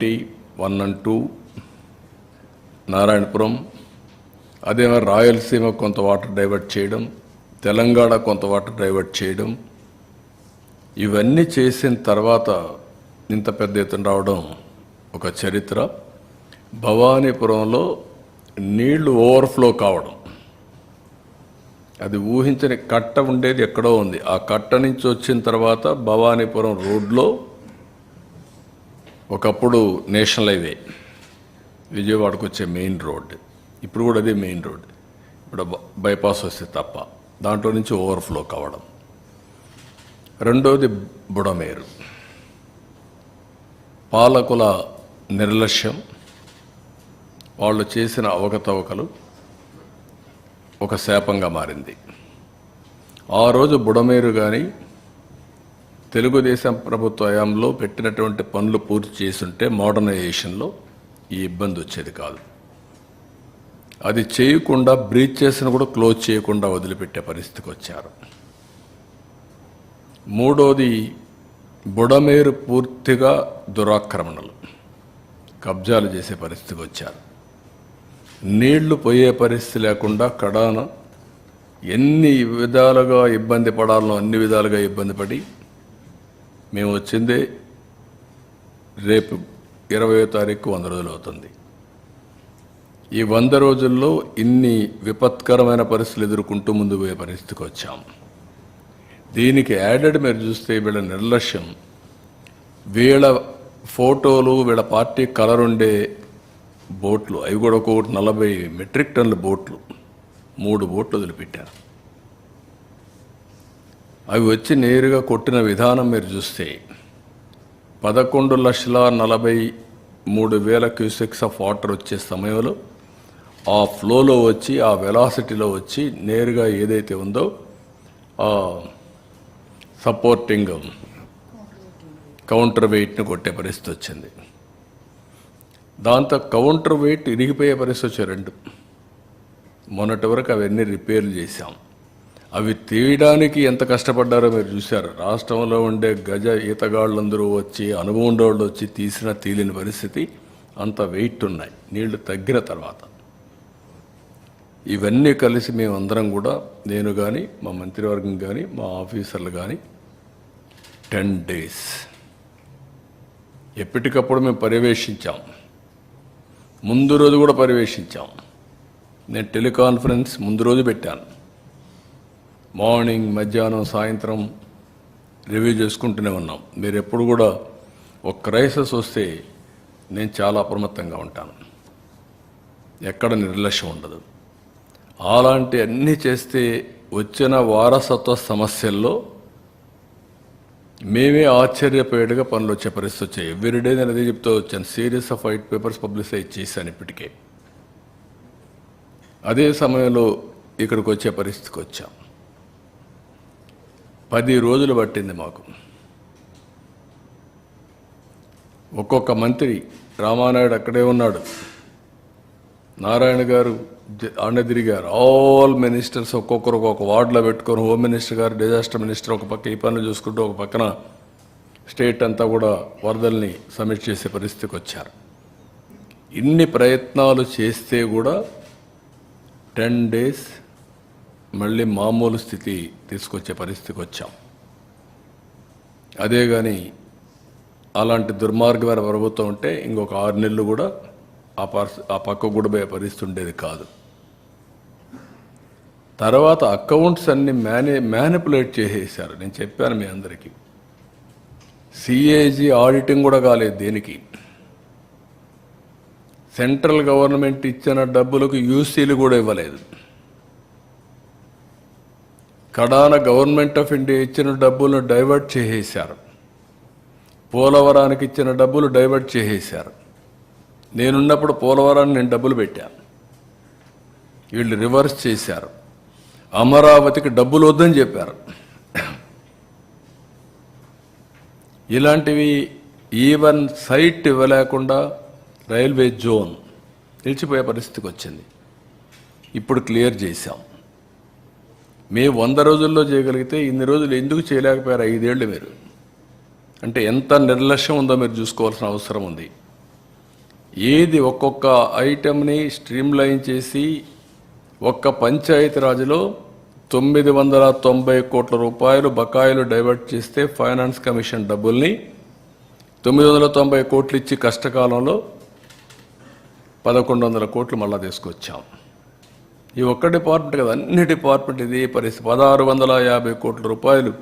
T one and two Narayanapuram అదే రాయలసీమ కొంత water divert చేయడం తెలంగాణ కొంత వాటర్ డైవర్ట్ చేయడం ఇవన్నీ చేసిన తర్వాత ఇంత పెద్ద ఎత్తున రావడం ఒక చరిత్ర. భవానీపురంలో నీళ్ళు ఓవర్ఫ్లో కావడం. అది ఊహించని కట్ట ఉండేది ఎక్కడో ఉంది. ఆ కట్ట నుంచి వచ్చిన తర్వాత భవానీపురం రోడ్లో ఒకప్పుడు నేషనల్ హైవే విజయవాడకు వచ్చే మెయిన్ రోడ్ ఇప్పుడు కూడా అదే మెయిన్ రోడ్. ఇప్పుడు బైపాస్ వస్తే తప్ప దాంట్లో నుంచి ఓవర్ఫ్లో కావడం. రెండోది బుడమేరు. పాలకుల నిర్లక్ష్యం వాళ్ళు చేసిన అవకతవకలు ఒక శాపంగా మారింది. ఆ రోజు బుడమేరు కానీ తెలుగుదేశం ప్రభుత్వ హయాంలో పెట్టినటువంటి పనులు పూర్తి చేసుంటే మోడర్నైజేషన్లో ఈ ఇబ్బంది వచ్చేది కాదు. అది చేయకుండా బ్రీచ్ చేసిన కూడా క్లోజ్ చేయకుండా వదిలిపెట్టే పరిస్థితికి వచ్చారు. మూడోది బుడమేరు పూర్తిగా దురాక్రమణలు. కబ్జాలు చేసే పరిస్థితికి వచ్చారు. నీళ్ళు పోయే పరిస్థితి లేకుండా కడాన ఎన్ని విధాలుగా ఇబ్బంది పడాలనో అన్ని విధాలుగా ఇబ్బంది పడి మేము వచ్చిందే రేపు ఇరవయో తారీఖు వంద రోజులు అవుతుంది. ఈ వంద రోజుల్లో ఇన్ని విపత్కరమైన పరిస్థితులు ఎదుర్కొంటూ ముందు పోయే పరిస్థితికి వచ్చాం. దీనికి యాడెడ్ మీరు చూస్తే వీళ్ళ నిర్లక్ష్యం వీళ్ళ ఫోటోలు వీళ్ళ పార్టీ కలర్ ఉండే బోట్లు అవి కూడా ఒక్కొక్కటి నలభై మెట్రిక్ టన్నుల బోట్లు మూడు బోట్లు వదిలిపెట్టారు. అవి వచ్చి నేరుగా కొట్టిన విధానం మీరు చూస్తే పదకొండు లక్షల నలభై మూడు వేల క్యూసెక్స్ ఆఫ్ వాటర్ వచ్చే సమయంలో ఆ ఫ్లోలో వచ్చి ఆ వెలాసిటీలో వచ్చి నేరుగా ఏదైతే ఉందో ఆ సపోర్టింగ్ కౌంటర్ వెయిట్ని కొట్టే పరిస్థితి వచ్చింది. దాంతో కౌంటర్ వెయిట్ ఇరిగిపోయే పరిస్థితి వచ్చాయి రెండు. మొన్నటి వరకు అవన్నీ రిపేర్లు చేశాం. అవి తీయడానికి ఎంత కష్టపడ్డారో మీరు చూశారు. రాష్ట్రంలో ఉండే గజ ఈతగాళ్ళందరూ వచ్చి అనుభవం ఉండేవాళ్ళు వచ్చి తీసిన తీలిన పరిస్థితి అంత వెయిట్ ఉన్నాయి. నీళ్ళు తగ్గిన తర్వాత. ఇవన్నీ కలిసి మేమందరం కూడా నేను కానీ మా మంత్రివర్గం కానీ మా ఆఫీసర్లు కానీ టెన్ డేస్ ఎప్పటికప్పుడు మేము పర్యవేక్షించాం. ముందు రోజు కూడా పర్యవేక్షించాం. నేను టెలికాన్ఫరెన్స్ ముందు రోజు పెట్టాను. మార్నింగ్ మధ్యాహ్నం సాయంత్రం రివ్యూ చేసుకుంటూనే ఉన్నాం. మీరు ఎప్పుడు కూడా ఒక క్రైసిస్ వస్తే నేను చాలా అప్రమత్తంగా ఉంటాను. ఎక్కడ నిర్లక్ష్యం ఉండదు. అలాంటి అన్నీ చేస్తే వచ్చిన వారసత్వ సమస్యల్లో మేమే ఆశ్చర్యపోయేట్టుగా పనులు వచ్చే పరిస్థితి వచ్చాయి. ఎవ్రీడే నేను అదే చెప్తూ వచ్చాను. Series of white papers publicise చేశాను ఇప్పటికే. అదే సమయంలో ఇక్కడికి వచ్చే పరిస్థితికి వచ్చాం. పది రోజులు పట్టింది మాకు. ఒక్కొక్క మంత్రి రామానాయుడు అక్కడే ఉన్నాడు. నారాయణ గారు జ- గారు తిరిగారు. ఆల్ మినిస్టర్స్ ఒక్కొక్కరు ఒక్కొక్క వార్డులో పెట్టుకొని హోమ్ మినిస్టర్ గారు డిజాస్టర్ మినిస్టర్ ఒక పక్క ఈ పనులు చూసుకుంటూ ఒక పక్కన స్టేట్ అంతా కూడా వరదల్ని సమీక్ష చేసే పరిస్థితికి వచ్చారు. ఇన్ని ప్రయత్నాలు చేస్తే కూడా టెన్ డేస్ మళ్ళీ మామూలు స్థితి తీసుకొచ్చే పరిస్థితికి వచ్చాం. అదే కానీ అలాంటి దుర్మార్గమైన ప్రభుత్వం ఉంటే ఇంకొక ఆరు నెలలు కూడా ఆ పర్స్ ఆ పక్క కూడా పోయే పరిస్థితి ఉండేది కాదు. తర్వాత అకౌంట్స్ అన్ని మేనే మేనిపులేట్ చేసేసారు నేను చెప్పాను మీ అందరికీ. సిఏజీ ఆడిటింగ్ కూడా కాలేదు దేనికి. సెంట్రల్ గవర్నమెంట్ ఇచ్చిన డబ్బులకు యూసీలు కూడా ఇవ్వలేదు. కడాన గవర్నమెంట్ ఆఫ్ ఇండియా ఇచ్చిన డబ్బులను డైవర్ట్ చేసేశారు. పోలవరానికి ఇచ్చిన డబ్బులు డైవర్ట్ చేసేశారు. నేనున్నప్పుడు పోలవరాన్ని నేను డబ్బులు పెట్టాను. వీళ్ళు రివర్స్ చేశారు. అమరావతికి డబ్బులు వద్దని చెప్పారు. ఇలాంటివి ఈవెన్ సైట్ ఇవ్వలేకుండా రైల్వే జోన్ నిలిచిపోయే పరిస్థితికి వచ్చింది. ఇప్పుడు క్లియర్ చేశాం. మేము వంద రోజుల్లో చేయగలిగితే ఇన్ని రోజులు ఎందుకు చేయలేకపోయారు ఐదేళ్ళు మీరు? అంటే ఎంత నిర్లక్ష్యం ఉందో మీరు చూసుకోవాల్సిన అవసరం ఉంది. ఏది ఒక్కొక్క ఐటెంని స్ట్రీమ్లైన్ చేసి ఒక్క పంచాయతీరాజ్లో తొమ్మిది వందల తొంభై కోట్ల రూపాయలు బకాయిలు డైవర్ట్ చేస్తే ఫైనాన్స్ కమిషన్ డబ్బుల్ని తొమ్మిది వందల తొంభై కోట్లు ఇచ్చి కష్టకాలంలో పదకొండు వందల కోట్లు మళ్ళా తీసుకొచ్చాం. ఈ ఒక్క డిపార్ట్మెంట్ కదా అన్ని డిపార్ట్మెంట్ ఇది పరిస్థితి. పదహారు వందల యాభై కోట్ల రూపాయలు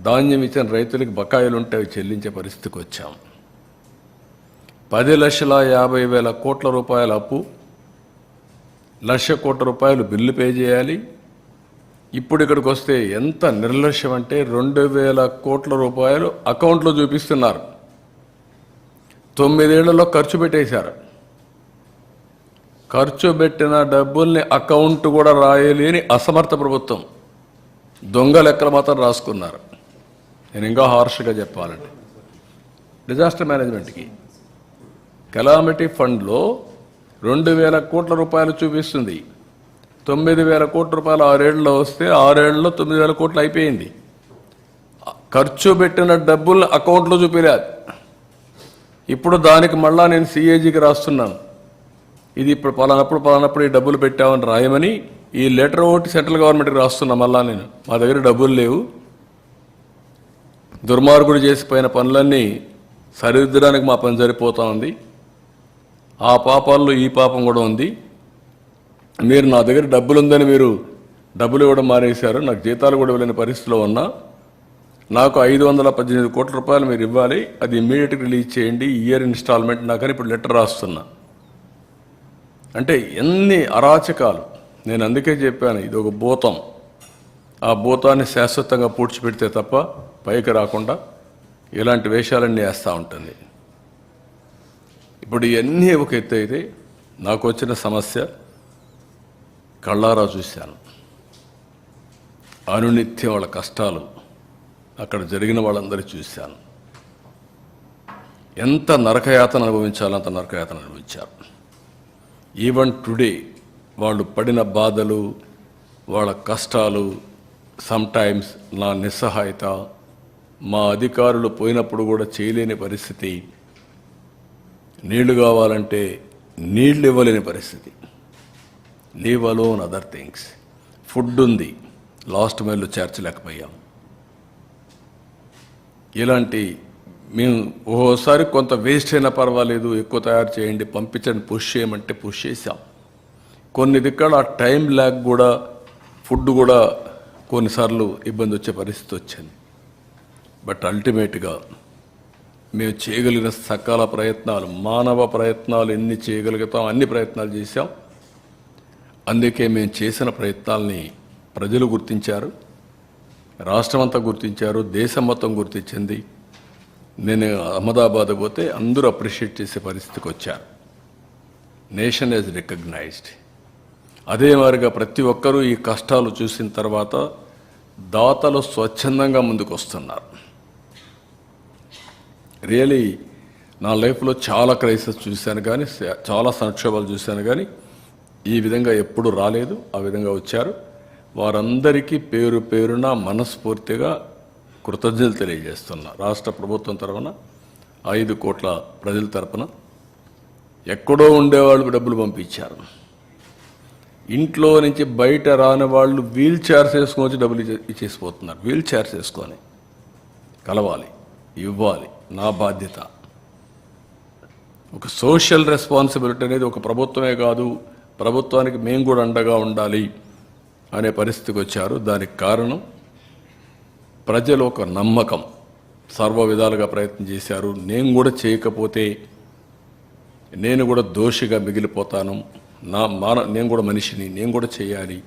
ధాన్యం ఇచ్చిన రైతులకు బకాయిలు ఉంటే అవి చెల్లించే పరిస్థితికి వచ్చాం. పది లక్షల యాభై వేల కోట్ల రూపాయల అప్పు లక్ష కోట్ల రూపాయలు బిల్లు పే చేయాలి. ఇప్పుడు ఇక్కడికి వస్తే ఎంత నిర్లక్ష్యం అంటే రెండు వేల కోట్ల రూపాయలు అకౌంట్లో చూపిస్తున్నారు. తొమ్మిదేళ్ళలో ఖర్చు పెట్టేశారు. ఖర్చు పెట్టిన డబ్బుల్ని అకౌంట్ కూడా రాయలేని అసమర్థ ప్రభుత్వం. దొంగ లెక్కలు మాత్రం రాసుకున్నారు. నేను ఇంకా హార్ష్గా చెప్పాలంటే డిజాస్టర్ మేనేజ్మెంట్కి. కెలామిటీ ఫండ్లో రెండు వేల కోట్ల రూపాయలు చూపిస్తుంది. తొమ్మిది వేల కోట్ల రూపాయలు ఆరేళ్ళలో వస్తే ఆరేళ్ళలో తొమ్మిది వేల కోట్లు అయిపోయింది. ఖర్చు పెట్టిన డబ్బుల్ని అకౌంట్లో చూపిలేదు. ఇప్పుడు దానికి మళ్ళా నేను సిఏజీకి రాస్తున్నాను. ఇది ఇప్పుడు పలానప్పుడు పలానప్పుడు ఈ డబ్బులు పెట్టామని రాయమని ఈ లెటర్ ఒకటి సెంట్రల్ గవర్నమెంట్కి రాస్తున్నా మళ్ళా నేను. మా దగ్గర డబ్బులు లేవు. దుర్మార్గుడు చేసిపోయిన పనులన్నీ సరిదిద్దడానికి మా పని సరిపోతా ఉంది. ఆ పాపాల్లో ఈ పాపం కూడా ఉంది. మీరు నా దగ్గర డబ్బులు ఉందని మీరు డబ్బులు ఇవ్వడం మానేశారు. నాకు జీతాలు కూడా ఇవ్వలేని పరిస్థితిలో ఉన్నా. నాకు ఐదు వందల పద్దెనిమిది కోట్ల రూపాయలు మీరు ఇవ్వాలి. అది ఇమ్మీడియట్గా రిలీజ్ చేయండి. Year instalment. నాకని ఇప్పుడు లెటర్ రాస్తున్నా. అంటే ఎన్ని అరాచకాలు. నేను అందుకే చెప్పాను ఇది ఒక భూతం. ఆ భూతాన్ని శాశ్వతంగా పూడ్చిపెడితే తప్ప పైకి రాకుండా ఇలాంటి వేషాలన్నీ వేస్తూ ఉంటుంది. ఇప్పుడు ఇవన్నీ ఒక ఎత్తు అయితే నాకు వచ్చిన సమస్య కళ్ళారా చూశాను. అనునిత్యం వాళ్ళ కష్టాలు అక్కడ జరిగిన వాళ్ళందరూ చూశాను. ఎంత నరకయాతన అనుభవించాలో అంత నరకయాతన అనుభవించారు. ఈవెన్ టుడే వాళ్ళు పడిన బాధలు వాళ్ళ కష్టాలు సమ్టైమ్స్ నా నిస్సహాయత మా అధికారులు పోయినప్పుడు కూడా చేయలేని పరిస్థితి. నీళ్ళు కావాలంటే నీళ్ళు ఇవ్వలేని పరిస్థితి. Leave alone other things food ఉంది. లాస్ట్ మైల్లో చేర్చలేకపోయాం. ఇలాంటి మేము ఓసారి కొంత వేస్ట్ అయినా పర్వాలేదు ఎక్కువ తయారు చేయండి పంపించండి పుష్ చేయమంటే పుష్ చేసాం కొన్ని దిక్కడ ఆ టైం ల్యాగ్ కూడా ఫుడ్ కూడా కొన్నిసార్లు ఇబ్బంది వచ్చే పరిస్థితి వచ్చింది. బట్ అల్టిమేట్గా మేము చేయగలిగిన సకాల ప్రయత్నాలు మానవ ప్రయత్నాలు ఎన్ని చేయగలుగుతాం అన్ని ప్రయత్నాలు చేశాం. అందుకే మేము చేసిన ప్రయత్నాల్ని ప్రజలు గుర్తించారు రాష్ట్రమంతా గుర్తించారు దేశం మొత్తం గుర్తించింది. నేను అహ్మదాబాద్ పోతే అందరూ అప్రిషియేట్ చేసే పరిస్థితికి వచ్చారు. Nation as recognised. అదే మాదిరిగా ప్రతి ఒక్కరూ ఈ కష్టాలు చూసిన తర్వాత దాతలు స్వచ్ఛందంగా ముందుకు వస్తున్నారు. రియలీ నా లైఫ్లో చాలా క్రైసిస్ చూశాను కానీ చాలా సంక్షోభాలు చూశాను కానీ ఈ విధంగా ఎప్పుడు రాలేదు ఆ విధంగా వచ్చారు. వారందరికీ పేరు పేరున మనస్ఫూర్తిగా కృతజ్ఞతలు తెలియజేస్తున్నా. రాష్ట్ర ప్రభుత్వం తరఫున ఐదు కోట్ల ప్రజల తరపున ఎక్కడో ఉండేవాళ్ళు డబ్బులు పంపించారు. ఇంట్లో నుంచి బయట రాని వాళ్ళు వీల్ చైర్స్ వేసుకొని వచ్చి డబ్బులు ఇచ్చే- ఇచ్చేసిపోతున్నారు. వీల్ చైర్స్ వేసుకొని కలవాలి ఇవ్వాలి నా బాధ్యత. ఒక సోషల్ రెస్పాన్సిబిలిటీ అనేది ఒక ప్రభుత్వమే కాదు ప్రభుత్వానికి మేము కూడా అండగా ఉండాలి అనే పరిస్థితికి వచ్చారు. దానికి కారణం ప్రజలు ఒక నమ్మకం. సర్వ విధాలుగా ప్రయత్నం చేశారు. నేను కూడా చేయకపోతే నేను కూడా దోషిగా మిగిలిపోతాను. నా మాన నేను కూడా మనిషిని నేను కూడా చేయాలి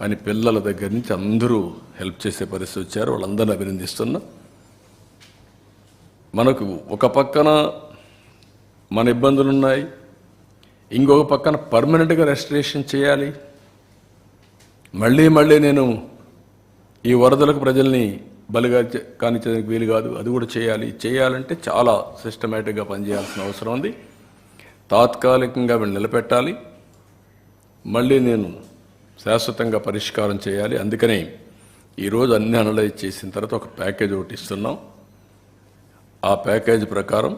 అని పిల్లల దగ్గర నుంచి అందరూ హెల్ప్ చేసే పరిస్థితి వచ్చారు. వాళ్ళందరిని అభినందిస్తున్నా మనకు ఒక పక్కన మన ఇబ్బందులు ఉన్నాయి. ఇంకొక పక్కన పర్మనెంట్గా రెస్టరేషన్ చేయాలి. మళ్ళీ మళ్ళీ నేను ఈ వరదలకు ప్రజల్ని బలిగా కానిచ్చేందుకు వీలు కాదు. అది కూడా చేయాలి. చేయాలంటే చాలా సిస్టమేటిక్గా పనిచేయాల్సిన అవసరం ఉంది. తాత్కాలికంగా వీళ్ళు నిలబెట్టాలి. మళ్ళీ నేను శాశ్వతంగా పరిష్కారం చేయాలి. అందుకనే ఈరోజు అన్ని అనలైజ్ చేసిన తర్వాత ఒక ప్యాకేజ్ ఒకటి ఇస్తున్నాం. ఆ ప్యాకేజ్ ప్రకారం